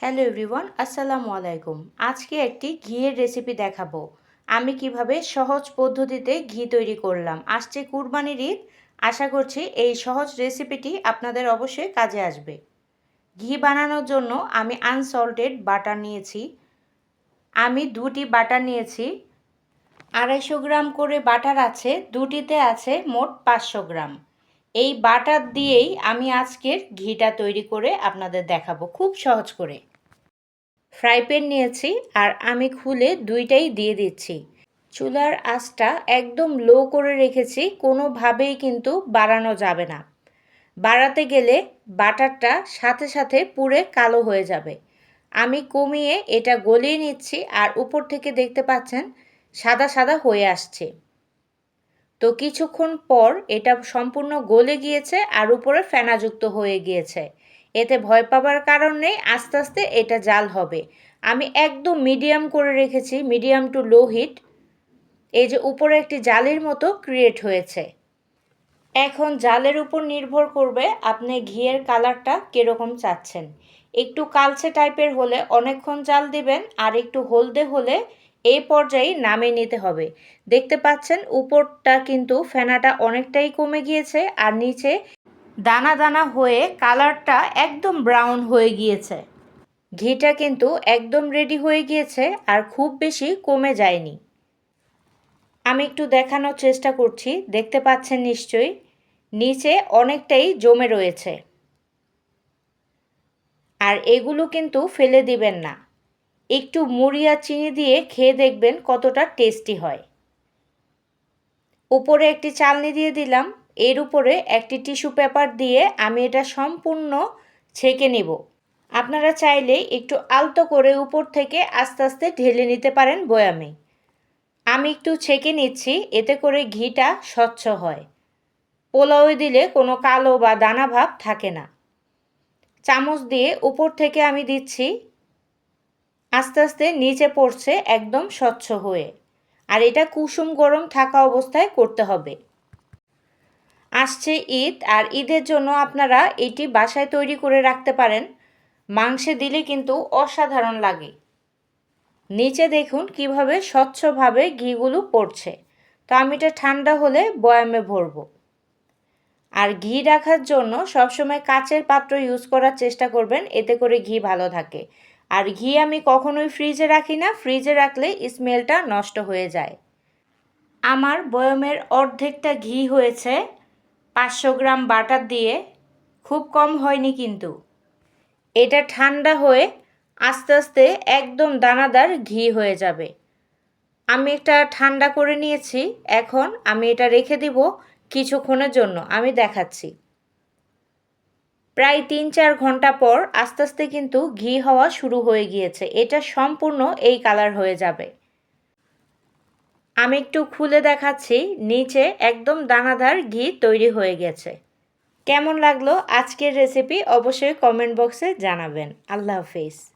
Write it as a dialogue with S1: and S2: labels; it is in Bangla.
S1: হ্যালো এভরিওয়ান, আসসালামু আলাইকুম। আজকে একটি ঘিয়ের রেসিপি দেখাবো। আমি কীভাবে সহজ পদ্ধতিতে ঘি তৈরি করলাম, আসছে কুরবানির ঈদ। আশা করছি এই সহজ রেসিপিটি আপনাদের অবশ্যই কাজে আসবে। ঘি বানানোর জন্য আমি আনসল্টেড বাটার নিয়েছি। আমি দুটি বাটার নিয়েছি। আড়াইশো গ্রাম করে বাটার আছে, দুটিতে আছে মোট পাঁচশো গ্রাম। এই বাটার দিয়েই আমি আজকের ঘিটা তৈরি করে আপনাদের দেখাবো খুব সহজ করে। ফ্রাই প্যান নিয়েছি আর আমি খুলে দুইটাই দিয়ে দিচ্ছি। চুলার আঁচটা একদম লো করে রেখেছি, কোনোভাবেই কিন্তু বাড়ানো যাবে না। বাড়াতে গেলে বাটারটা সাথে সাথে পুড়ে কালো হয়ে যাবে। আমি কমিয়ে এটা গলিয়ে নিচ্ছি আর উপর থেকে দেখতে পাচ্ছেন সাদা সাদা হয়ে আসছে। তো কিছুক্ষণ পর এটা সম্পূর্ণ গলে গিয়েছে আর উপরে ফেনাযুক্ত হয়ে গিয়েছে। এতে ভয় পাবার কারণ নেই, আস্তে আস্তে এটা জাল হবে। আমি একদম মিডিয়াম করে রেখেছি, মিডিয়াম টু লো হিট। এই যে উপরে একটি জালের মতো ক্রিয়েট হয়েছে। এখন জালের উপর নির্ভর করবে আপনি ঘিয়ের কালারটা কীরকম চাচ্ছেন। একটু কালচে টাইপের হলে অনেকক্ষণ জাল দিবেন আর একটু হলদে হলে এই পর্যায়ে নামিয়ে নিতে হবে। দেখতে পাচ্ছেন, উপরটা কিন্তু ফেনাটা অনেকটাই কমে গিয়েছে আর নিচে দানা দানা হয়ে কালারটা একদম ব্রাউন হয়ে গিয়েছে। ঘিটা কিন্তু একদম রেডি হয়ে গিয়েছে আর খুব বেশি কমে যায়নি। আমি একটু দেখানোর চেষ্টা করছি, দেখতে পাচ্ছেন নিশ্চয়ই, নিচে অনেকটাই জমে রয়েছে। আর এগুলো কিন্তু ফেলে দিবেন না। একটু মুড়ি আর চিনি দিয়ে খেয়ে দেখবেন কতটা টেস্টি হয়। উপরে একটি চালনি দিয়ে দিলাম। এর উপরে একটি টিস্যু পেপার দিয়ে আমি এটা সম্পূর্ণ ছেঁকে নেব। আপনারা চাইলে একটু আলতো করে উপর থেকে আস্তে আস্তে ঢেলে নিতে পারেন বয়ামে। আমি একটু ছেঁকে নিচ্ছি, এতে করে ঘিটা স্বচ্ছ হয়। পোলাওয়ে দিলে কোনো কালো বা দানা ভাব থাকে না। চামচ দিয়ে উপর থেকে আমি দিচ্ছি আস্তে আস্তে নিচে পড়ছে একদম স্বচ্ছ হয়ে। আর এটা কুসুম গরম থাকা অবস্থায় করতে হবে। আসছে ঈদ, আর ঈদের জন্য আপনারা এটি বাসায় তৈরি করে রাখতে পারেন। মাংসে দিলে কিন্তু অসাধারণ লাগে। নিচে দেখুন কীভাবে স্বচ্ছভাবে ঘিগুলো পড়ছে। তো আমি এটা ঠান্ডা হলে বয়ামে ভরবো। আর ঘি রাখার জন্য সবসময় কাচের পাত্র ইউজ করার চেষ্টা করবেন, এতে করে ঘি ভালো থাকে। আর ঘি আমি কখনোই ফ্রিজে রাখি না। ফ্রিজে রাখলে স্মেলটা নষ্ট হয়ে যায়। আমার বয়মের অর্ধেকটা ঘি হয়েছে পাঁচশো গ্রাম বাটার দিয়ে। খুব কম হয়নি কিন্তু। এটা ঠান্ডা হয়ে আস্তে আস্তে একদম দানাদার ঘি হয়ে যাবে। আমি এটা ঠান্ডা করে নিয়েছি। এখন আমি এটা রেখে দিব কিছুক্ষণের জন্য। আমি দেখাচ্ছি। প্রায় তিন চার ঘণ্টা পর আস্তে আস্তে কিন্তু ঘি হওয়া শুরু হয়ে গিয়েছে। এটা সম্পূর্ণ এই কালার হয়ে যাবে। আমি একটু খুলে দেখাচ্ছি। নিচে একদম দানাদার ঘি তৈরি হয়ে গেছে। কেমন লাগল আজকের রেসিপি অবশ্যই কমেন্ট বক্সে জানাবেন। আল্লাহ হাফিজ।